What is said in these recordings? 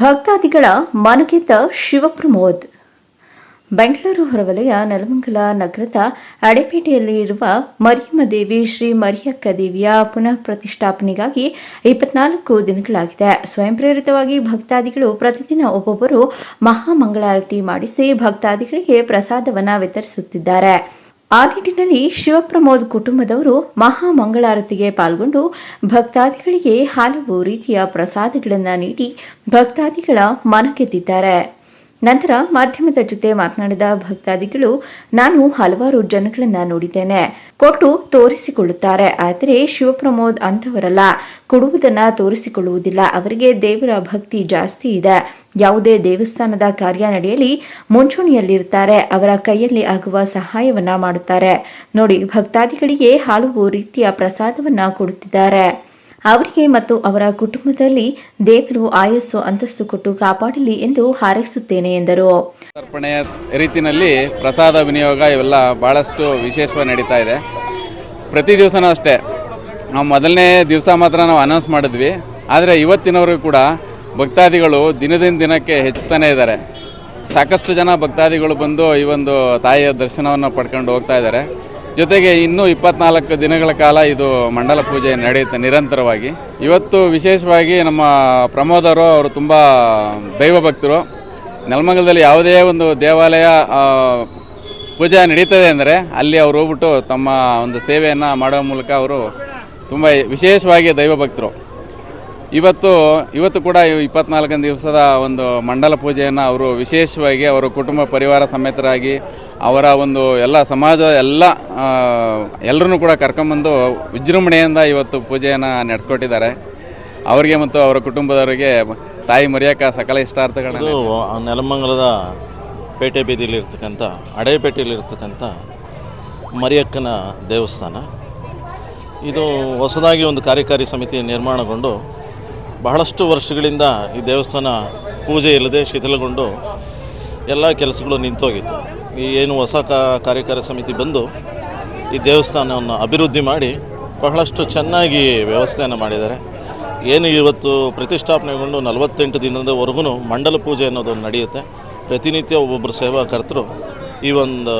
ಭಕ್ತಾದಿಗಳ ಮನಗೆದ್ದ ಶಿವಪ್ರಮೋದ್. ಬೆಂಗಳೂರು ಹೊರವಲಯ, ನೆಲಮಂಗಲ ನಗರದ ಅಡೆಪೇಟೆಯಲ್ಲಿ ಇರುವ ಮರಿಯಮ್ಮ ದೇವಿ ಶ್ರೀ ಮರಿಯಕ್ಕ ದೇವಿಯ ಪುನಃ ಪ್ರತಿಷ್ಠಾಪನೆಗಾಗಿ ಇಪ್ಪತ್ನಾಲ್ಕು ದಿನಗಳಾಗಿದೆ. ಸ್ವಯಂ ಪ್ರೇರಿತವಾಗಿ ಭಕ್ತಾದಿಗಳು ಪ್ರತಿದಿನ ಒಬ್ಬೊಬ್ಬರು ಮಹಾಮಂಗಳಾರತಿ ಮಾಡಿಸಿ ಭಕ್ತಾದಿಗಳಿಗೆ ಪ್ರಸಾದವನ್ನು ವಿತರಿಸುತ್ತಿದ್ದಾರೆ. ಆ ನಿಟ್ಟಿನಲ್ಲಿ ಶಿವಪ್ರಮೋದ್ ಕುಟುಂಬದವರು ಮಹಾಮಂಗಳಾರತಿಗೆ ಪಾಲ್ಗೊಂಡು ಭಕ್ತಾದಿಗಳಿಗೆ ಹಲವು ರೀತಿಯ ಪ್ರಸಾದಗಳನ್ನು ನೀಡಿ ಭಕ್ತಾದಿಗಳ ಮನಗೆದ್ದಿದ್ದಾರೆ. ನಂತರ ಮಾಧ್ಯಮದ ಜೊತೆ ಮಾತನಾಡಿದ ಭಕ್ತಾದಿಗಳು, ನಾನು ಹಲವಾರು ಜನಗಳನ್ನ ನೋಡಿದ್ದೇನೆ. ಕೊಟ್ಟು ತೋರಿಸಿಕೊಳ್ಳುತ್ತಾರೆ. ಆದರೆ ಶಿವಪ್ರಮೋದ್ ಅಂತವರಲ್ಲ ಕೊಡುವುದನ್ನ ತೋರಿಸಿಕೊಳ್ಳುವುದಿಲ್ಲ. ಅವರಿಗೆ ದೇವರ ಭಕ್ತಿ ಜಾಸ್ತಿ ಇದೆ. ಯಾವುದೇ ದೇವಸ್ಥಾನದ ಕಾರ್ಯ ನಡೆಯಲಿ ಮುಂಚೂಣಿಯಲ್ಲಿರುತ್ತಾರೆ ಅವರ ಕೈಯಲ್ಲಿ ಆಗುವ ಸಹಾಯವನ್ನ ಮಾಡುತ್ತಾರೆ. ನೋಡಿ, ಭಕ್ತಾದಿಗಳಿಗೆ ಹಲವು ರೀತಿಯ ಪ್ರಸಾದವನ್ನ ಕೊಡುತ್ತಿದ್ದಾರೆ. ಅವರಿಗೆ ಮತ್ತು ಅವರ ಕುಟುಂಬದಲ್ಲಿ ದೇವರು ಆಯಸ್ಸು ಅಂತಸ್ತು ಕೊಟ್ಟು ಕಾಪಾಡಲಿ ಎಂದು ಹಾರೈಸುತ್ತೇನೆ ಎಂದರು. ಅರ್ಪಣೆಯ ರೀತಿಯಲ್ಲಿ ಪ್ರಸಾದ, ವಿನಿಯೋಗ ಇವೆಲ್ಲ ಭಾಳಷ್ಟು ವಿಶೇಷವಾಗಿ ನಡೀತಾ ಇದೆ. ಪ್ರತಿ ದಿವಸನೂ ಅಷ್ಟೇ. ನಾವು ಮೊದಲನೇ ದಿವಸ ಮಾತ್ರ ನಾವು ಅನೌನ್ಸ್ ಮಾಡಿದ್ವಿ. ಆದರೆ ಇವತ್ತಿನವರೆಗೂ ಕೂಡ ಭಕ್ತಾದಿಗಳು ದಿನದಿಂದ ದಿನಕ್ಕೆ ಹೆಚ್ಚುತ್ತಾನೆ ಇದ್ದಾರೆ. ಸಾಕಷ್ಟು ಜನ ಭಕ್ತಾದಿಗಳು ಬಂದು ಈ ಒಂದು ತಾಯಿಯ ದರ್ಶನವನ್ನು ಪಡ್ಕೊಂಡು ಹೋಗ್ತಾ ಇದ್ದಾರೆ. ಜೊತೆಗೆ ಇನ್ನೂ ಇಪ್ಪತ್ನಾಲ್ಕು ದಿನಗಳ ಕಾಲ ಇದು ಮಂಡಲ ಪೂಜೆ ನಡೆಯುತ್ತೆ ನಿರಂತರವಾಗಿ. ಇವತ್ತು ವಿಶೇಷವಾಗಿ ನಮ್ಮ ಪ್ರಮೋದರು ಅವರು ತುಂಬ ದೈವ ಭಕ್ತರು. ನೆಲಮಂಗಲದಲ್ಲಿ ಯಾವುದೇ ಒಂದು ದೇವಾಲಯ ಪೂಜೆ ನಡೀತದೆ ಅಂದರೆ ಅಲ್ಲಿ ಅವರು ಹೋಗ್ಬಿಟ್ಟು ತಮ್ಮ ಒಂದು ಸೇವೆಯನ್ನು ಮಾಡೋ ಮೂಲಕ ಅವರು ತುಂಬ ವಿಶೇಷವಾಗಿ ದೈವ ಭಕ್ತರು. ಇವತ್ತು ಇವತ್ತು ಕೂಡ ಇಪ್ಪತ್ನಾಲ್ಕನೇ ದಿವಸದ ಒಂದು ಮಂಡಲ ಪೂಜೆಯನ್ನು ಅವರು ವಿಶೇಷವಾಗಿ ಅವರ ಕುಟುಂಬ ಪರಿವಾರ ಸಮೇತರಾಗಿ ಅವರ ಒಂದು ಎಲ್ಲ ಸಮಾಜ, ಎಲ್ಲ ಎಲ್ಲರನ್ನೂ ಕೂಡ ಕರ್ಕೊಂಬಂದು ವಿಜೃಂಭಣೆಯಿಂದ ಇವತ್ತು ಪೂಜೆಯನ್ನು ನಡೆಸ್ಕೊಟ್ಟಿದ್ದಾರೆ. ಅವರಿಗೆ ಮತ್ತು ಅವರ ಕುಟುಂಬದವರಿಗೆ ತಾಯಿ ಮರಿಯಕ್ಕ ಸಕಲ ಇಷ್ಟಾರ್ಥಗಳು ನೆಲಮಂಗಲದ ಪೇಟೆ ಬೀದಿಯಲ್ಲಿರ್ತಕ್ಕಂಥ ಅಡೆಪೇಟೆಯಲ್ಲಿರ್ತಕ್ಕಂಥ ಮರಿಯಕ್ಕನ ದೇವಸ್ಥಾನ. ಇದು ಹೊಸದಾಗಿ ಒಂದು ಕಾರ್ಯಕಾರಿ ಸಮಿತಿ ನಿರ್ಮಾಣಗೊಂಡು ಬಹಳಷ್ಟು ವರ್ಷಗಳಿಂದ ಈ ದೇವಸ್ಥಾನ ಪೂಜೆ ಇಲ್ಲದೆ ಶಿಥಿಲಗೊಂಡು ಎಲ್ಲ ಕೆಲಸಗಳು ನಿಂತೋಗಿತ್ತು. ಈ ಏನು ಹೊಸ ಕಾರ್ಯಕಾರಿ ಸಮಿತಿ ಬಂದು ಈ ದೇವಸ್ಥಾನವನ್ನು ಅಭಿವೃದ್ಧಿ ಮಾಡಿ ಬಹಳಷ್ಟು ಚೆನ್ನಾಗಿ ವ್ಯವಸ್ಥೆಯನ್ನು ಮಾಡಿದ್ದಾರೆ. ಏನು ಇವತ್ತು ಪ್ರತಿಷ್ಠಾಪನೆಗೊಂಡು ನಲವತ್ತೆಂಟು ದಿನದವರೆಗೂ ಮಂಡಲ ಪೂಜೆ ಅನ್ನೋದು ನಡೆಯುತ್ತೆ. ಪ್ರತಿನಿತ್ಯ ಒಬ್ಬೊಬ್ಬರು ಸೇವಾಕರ್ತರು ಈ ಒಂದು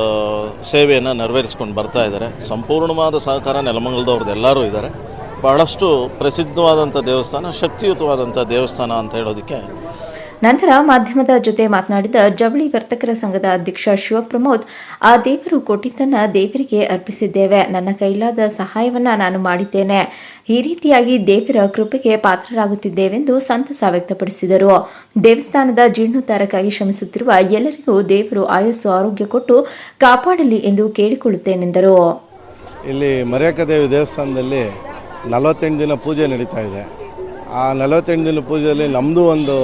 ಸೇವೆಯನ್ನು ನೆರವೇರಿಸ್ಕೊಂಡು ಬರ್ತಾ ಇದ್ದಾರೆ. ಸಂಪೂರ್ಣವಾದ ಸಹಕಾರ ನೆಲಮಂಗಲದವ್ರದ್ದು ಎಲ್ಲರೂ ಇದ್ದಾರೆ. ಬಹಳಷ್ಟು ಪ್ರಸಿದ್ಧವಾದಂಥ ದೇವಸ್ಥಾನ ಶಕ್ತಿಯುತವಾದಂಥ ದೇವಸ್ಥಾನ ಅಂತ ಹೇಳೋದಕ್ಕೆ ನಂತರ ಮಾಧ್ಯಮದ ಜೊತೆ ಮಾತನಾಡಿದ ಜವಳಿ ವರ್ತಕರ ಸಂಘದ ಅಧ್ಯಕ್ಷ ಶಿವಪ್ರಮೋದ್ ಆ ದೇವರು ಕೊಟ್ಟಿದ್ದನ್ನ ದೇವರಿಗೆ ಅರ್ಪಿಸಿದ್ದೇವೆ. ನನ್ನ ಕೈಲಾದ ಸಹಾಯವನ್ನ ನಾನು ಮಾಡಿದ್ದೇನೆ. ಈ ರೀತಿಯಾಗಿ ದೇವರ ಕೃಪೆಗೆ ಪಾತ್ರರಾಗುತ್ತಿದ್ದೇವೆಂದು ಸಂತಸ ವ್ಯಕ್ತಪಡಿಸಿದರು. ದೇವಸ್ಥಾನದ ಜೀರ್ಣೋದ್ಧಾರಕ್ಕಾಗಿ ಶ್ರಮಿಸುತ್ತಿರುವ ಎಲ್ಲರಿಗೂ ದೇವರು ಆಯಸ್ಸು ಆರೋಗ್ಯ ಕೊಟ್ಟು ಕಾಪಾಡಲಿ ಎಂದು ಕೇಳಿಕೊಳ್ಳುತ್ತೇನೆಂದರು. ಇಲ್ಲಿ ಮರ್ಯಾಕ ದೇವಿ ದೇವಸ್ಥಾನದಲ್ಲಿ ನಲವತ್ತೆಂಟು ದಿನ ಪೂಜೆ ನಡೀತಾ ಇದೆ. ಆ ನಲವತ್ತೆಂಟು ದಿನ ಪೂಜೆಯಲ್ಲಿ ನಮ್ಮದು ಒಂದು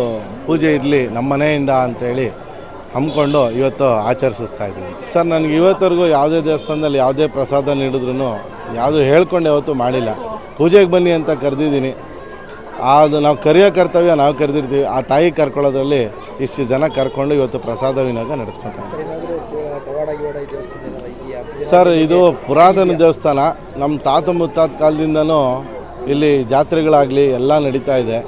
ಪೂಜೆ ಇರಲಿ, ನಮ್ಮ ಮನೆಯಿಂದ ಅಂತೇಳಿ ಹಮ್ಮಿಕೊಂಡು ಇವತ್ತು ಆಚರಿಸ್ತಾ ಇದ್ದೀನಿ ಸರ್, ನನಗೆ ಇವತ್ತವರೆಗೂ ಯಾವುದೇ ದೇವಸ್ಥಾನದಲ್ಲಿ ಯಾವುದೇ ಪ್ರಸಾದ ನೀಡಿದ್ರು ಯಾವುದು ಹೇಳ್ಕೊಂಡು ಯಾವತ್ತೂ ಮಾಡಿಲ್ಲ. ಪೂಜೆಗೆ ಬನ್ನಿ ಅಂತ ಕರೆದಿದ್ದೀನಿ. ಅದು ನಾವು ಕರೆಯೋ ಕರ್ತವ್ಯ ನಾವು ಕರೆದಿರ್ತೀವಿ. ಆ ತಾಯಿ ಕರ್ಕೊಳ್ಳೋದ್ರಲ್ಲಿ ಇಷ್ಟು ಜನ ಕರ್ಕೊಂಡು ಇವತ್ತು ಪ್ರಸಾದ ವಿನಾಗ ನಡೆಸ್ಕೊತಾ ಸರ್ ಇದು ಪುರಾತನ ದೇವಸ್ಥಾನ. ನಮ್ಮ ತಾತ ಮುತ್ತಾತ ಕಾಲದಿಂದನೂ ಇಲ್ಲಿ ಜಾತ್ರೆಗಳಾಗಲಿ ಎಲ್ಲ ನಡೀತಾ ಇದೆ.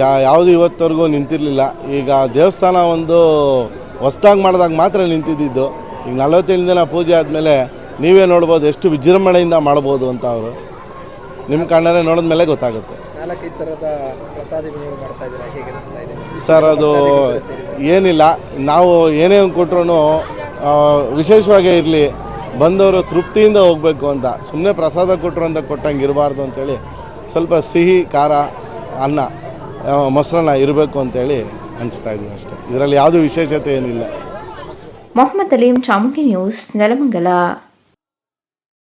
ಯಾ ಯಾವುದು ಇವತ್ತವರೆಗೂ ನಿಂತಿರಲಿಲ್ಲ. ಈಗ ದೇವಸ್ಥಾನ ಒಂದು ಹೊಸ್ದಾಗಿ ಮಾಡಿದಾಗ ಮಾತ್ರ ನಿಂತಿದ್ದಿದ್ದು ಈಗ ನಲವತ್ತೇಳು ದಿನ ಪೂಜೆ ಆದಮೇಲೆ ನೀವೇ ನೋಡ್ಬೋದು ಎಷ್ಟು ವಿಜೃಂಭಣೆಯಿಂದ ಮಾಡ್ಬೋದು ಅಂತ ಅವರು. ನಿಮ್ಮ ಕಣ್ಣರೇ ನೋಡಿದ್ಮೇಲೆ ಗೊತ್ತಾಗುತ್ತೆ. ನಾಲ್ಕೈದು ಥರದ ಪ್ರಸಾದ ವಿನಿಯೋಗ ಮಾಡ್ತಾ ಇದ್ದೀರಾ? ಹೇಗೆ ಅನಿಸ್ತಾ ಇದೆ? ಸರ್ ಅದು ಏನಿಲ್ಲ. ನಾವು ಏನೇನು ಕೊಟ್ರು ವಿಶೇಷವಾಗೇ ಇರಲಿ, ಬಂದವರು ತೃಪ್ತಿಯಿಂದ ಹೋಗಬೇಕು ಅಂತ. ಸುಮ್ಮನೆ ಪ್ರಸಾದ ಕೊಟ್ಟರು ಅಂತ ಕೊಟ್ಟಂಗೆ ಇರಬಾರ್ದು ಅಂತೇಳಿ ಸ್ವಲ್ಪ ಸಿಹಿ, ಖಾರ, ಅನ್ನ ಮೊಸರನ್ನ ಇರಬೇಕು ಅಂತೇಳಿ ಅನಿಸ್ತಾ ಇದ್ದೀನಿ ಅಷ್ಟೇ. ಇದರಲ್ಲಿ ಯಾವುದೂ ವಿಶೇಷತೆ ಏನಿಲ್ಲ. ಮೊಹಮ್ಮದ್ ಅಲೀಂ ಚಾಮುಂಡಿ ನ್ಯೂಸ್, ನೆಲಮಂಗಲ.